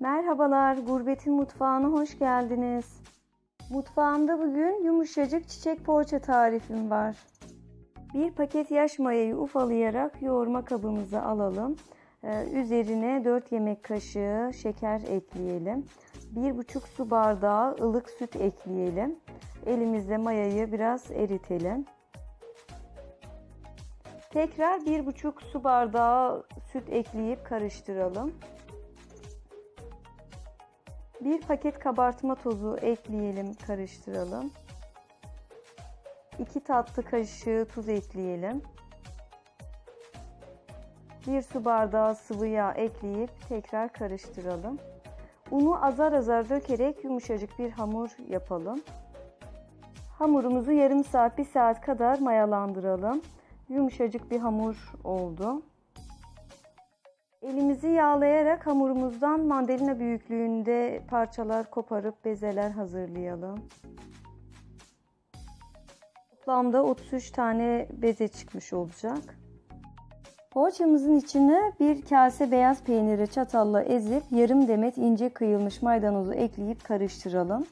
Merhabalar, Gurbetin Mutfağı'na hoş geldiniz. Mutfağımda bugün yumuşacık çiçek poğaça tarifim var. Bir paket yaş mayayı ufalayarak yoğurma kabımıza alalım. Ee, üzerine 4 yemek kaşığı şeker ekleyelim. 1,5 su bardağı ılık süt ekleyelim. Elimizde mayayı biraz eritelim. Tekrar 1,5 su bardağı süt ekleyip karıştıralım. Bir paket kabartma tozu ekleyelim, karıştıralım. 2 tatlı kaşığı tuz ekleyelim. 1 su bardağı sıvı yağ ekleyip tekrar karıştıralım. Unu azar azar dökerek yumuşacık bir hamur yapalım. Hamurumuzu yarım saat, bir saat kadar mayalandıralım. Yumuşacık bir hamur oldu. Elimizi yağlayarak hamurumuzdan mandalina büyüklüğünde parçalar koparıp bezeler hazırlayalım. Toplamda 33 tane beze çıkmış olacak. Poğaçamızın içine bir kase beyaz peyniri çatalla ezip yarım demet ince kıyılmış maydanozu ekleyip karıştıralım.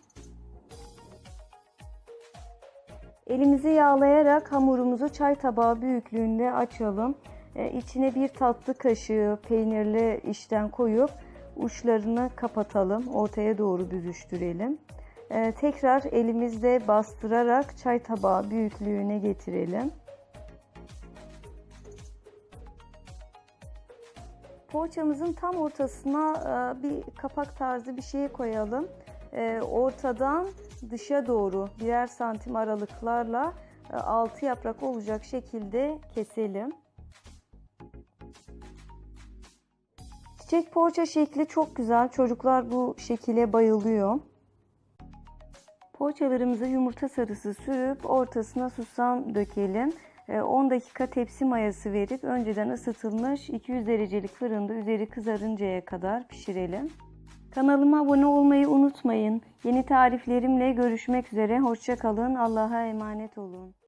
Elimizi yağlayarak hamurumuzu çay tabağı büyüklüğünde açalım. Ee, içine bir tatlı kaşığı peynirli işten koyup uçlarını kapatalım. Ortaya doğru büzüştürelim. Ee, tekrar elimizde bastırarak çay tabağı büyüklüğüne getirelim. Poğaçamızın tam ortasına e, bir kapak tarzı bir şey koyalım. Ortadan dışa doğru birer santim aralıklarla e, altı yaprak olacak şekilde keselim. Çiçek poğaça şekli çok güzel. Çocuklar bu şekile bayılıyor. Poğaçalarımıza yumurta sarısı sürüp ortasına susam dökelim. 10 dakika tepsi mayası verip önceden ısıtılmış 200 derecelik fırında üzeri kızarıncaya kadar pişirelim. Kanalıma abone olmayı unutmayın. Yeni tariflerimle görüşmek üzere. Hoşçakalın. Allah'a emanet olun.